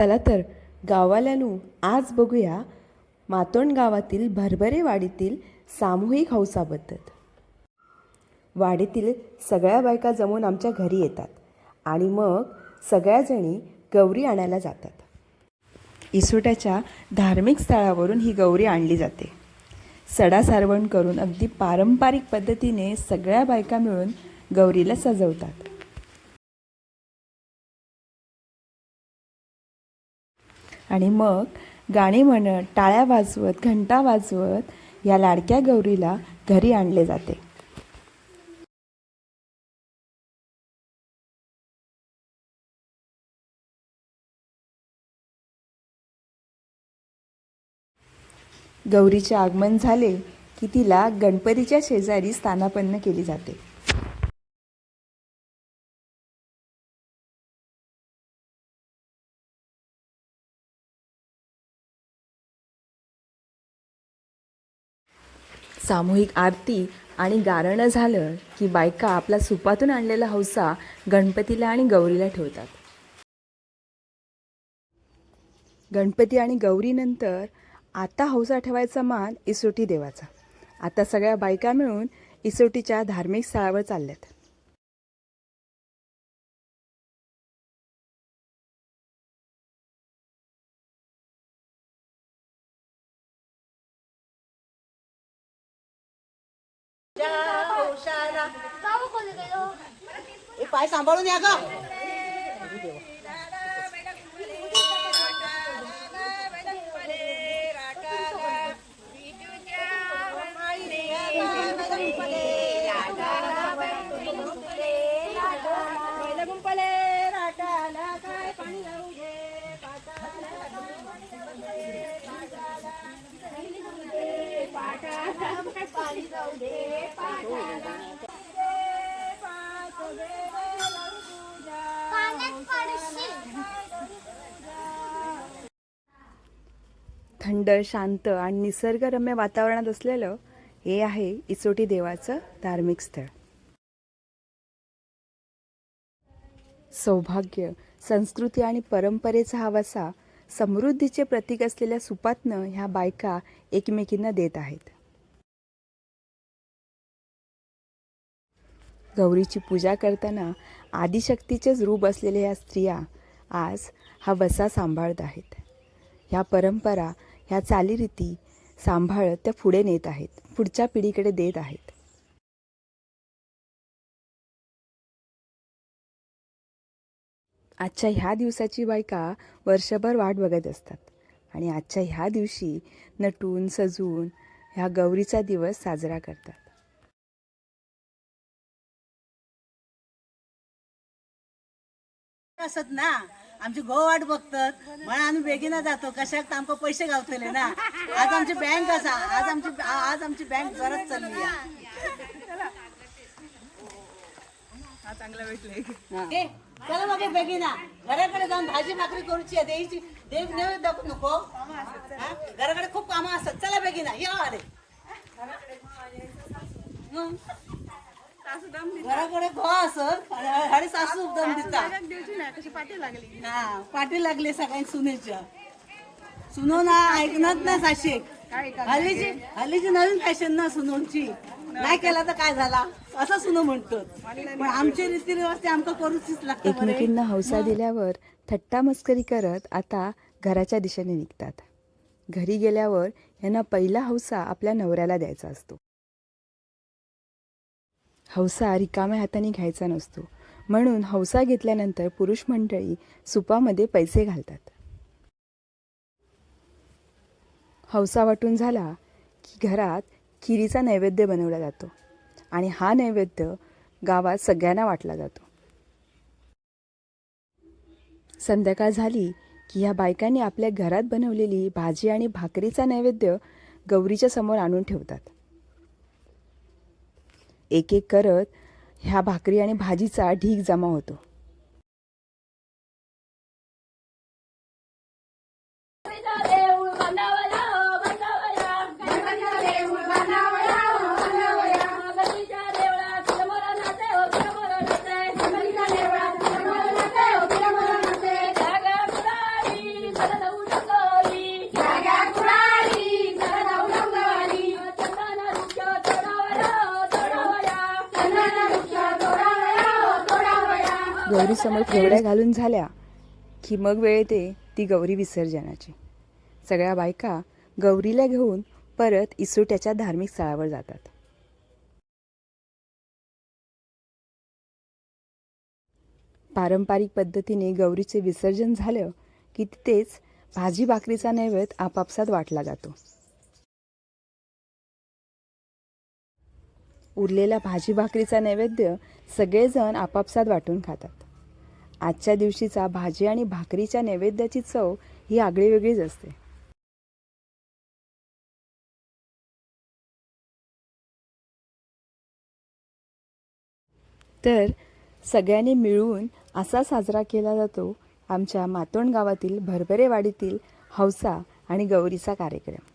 चला तर गावाल्यानू आज बघूया मातोंड गावातील भरभरे वाडीतील सामूहिक हौसाबद्दल. वाडीतील सगळ्या बायका जमून आमच्या घरी येतात आणि मग सगळ्याजणी गौरी आणायला जातात. इसोट्याच्या धार्मिक स्थळावरून ही गौरी आणली जाते. सडा सारवण करून अगदी पारंपरिक पद्धतीने सगळ्या बायका मिळून गौरीला सजवतात. आणि मग गाणी म्हणत टाळ्या वाजवत घंटा वाजवत या लाडक्या गौरीला घरी आणले जाते. गौरीचे आगमन झाले की तिला गणपतीच्या शेजारी स्थानापन्न केली जाते. सामूहिक आरती आणि गारणं झालं की बायका आपला सुपातून आणलेला हौसा गणपतीला आणि गौरीला ठेवतात. गणपती आणि गौरीनंतर आता हौसा ठेवायचा मान इसोटी देवाचा. आता सगळ्या बायका मिळून इसोटीच्या धार्मिक स्थळावर चालल्यात. हे पाय सांभाळून या ग थंड शांत आणि निसर्गरम्य वातावरणात असलेलं हे आहे इसोटी देवाचं धार्मिक स्थळ. सौभाग्य संस्कृती आणि परंपरेचा हा वसा समृद्धीचे प्रतीक असलेल्या सुपातनं ह्या बायका एकमेकींना देत आहेत. गौरीची पूजा करताना आदिशक्तीचेच रूप असलेल्या या स्त्रिया आज हा वसा सांभाळत आहेत. ह्या परंपरा ह्या चालीरीती सांभाळत त्या पुढे नेत आहेत. पुढच्या पिढीकडे देत आहेत. आजच्या ह्या दिवसाची बायका वर्षभर वाट बघत असतात. आणि आजच्या ह्या दिवशी नटून सजून ह्या गौरीचा दिवस साजरा करतात. असत ना? आमची गो वाट बघतात. म्हणून आम्ही बेगीना जातो. कशाक आमका पैसे गावतले ना? आज आमची बँक असा. आज आमची आज आमची बँक जोरात चालली. हा. ए, चला मग बेगीना. घराकडे जाऊन भाजी भाकरी करूची आहे. द्यायची देव नैवेद्य दाखवू नको. हा? घराकडे खूप कामं असतात. चला बेगीना या अरे. घराकडे असत आणि सासू दम हा पाठी लागली सगळ्यांनी सुनेच्या. सुनो ना ऐकणार ना साशे हल्लीची हल्लीची नवीन फॅशन ना सुनोची. नाही केला तर काय झाला? असं सुनो म्हणतो पण आमचे रीतिरिवाज ते आमका करूच लागतं. एकमेकींना हौसा दिल्यावर थट्टा मस्करी करत आता घराच्या दिशेने निघतात. घरी गेल्यावर यांना पहिला हौसा आपल्या नवऱ्याला द्यायचा असतो. हौसा रिकाम्या हाताने घ्यायचा नसतो. म्हणून हौसा घेतल्यानंतर पुरुष मंडळी सुपामध्ये पैसे घालतात. हौसा वाटून झाला की घरात खिरीचा नैवेद्य बनवला जातो आणि हा नैवेद्य गावात सगळ्यांना वाटला जातो. संध्याकाळ झाली की ह्या बायकांनी आपल्या घरात बनवलेली भाजी आणि भाकरीचा नैवेद्य गौरीच्या समोर आणून ठेवतात. एक एक करत ह्या भाकरी आणि भाजीचा ढीग जमा होतो. गौरीसमोर खेवड्या घालून झाल्या की मग वेळ येते ती गौरी विसर्जनाची. सगळ्या बायका गौरीला घेऊन परत इसोट्याच्या धार्मिक स्थळावर जातात. पारंपरिक पद्धतीने गौरीचे विसर्जन झालं की तिथेच भाजी भाकरीचा नैवेद्य आपापसात वाटला जातो. उरलेला भाजी भाकरीचा नैवेद्य सगळेजण आपापसात वाटून खातात. आजच्या दिवशीचा भाजी आणि भाकरीच्या नैवेद्याची चव ही आगळी वेगळीच असते. तर सगळ्यांनी मिळून असा साजरा केला जातो आमच्या मातोंड गावातील भरभरेवाडीतील हौसा आणि गौरीचा कार्यक्रम.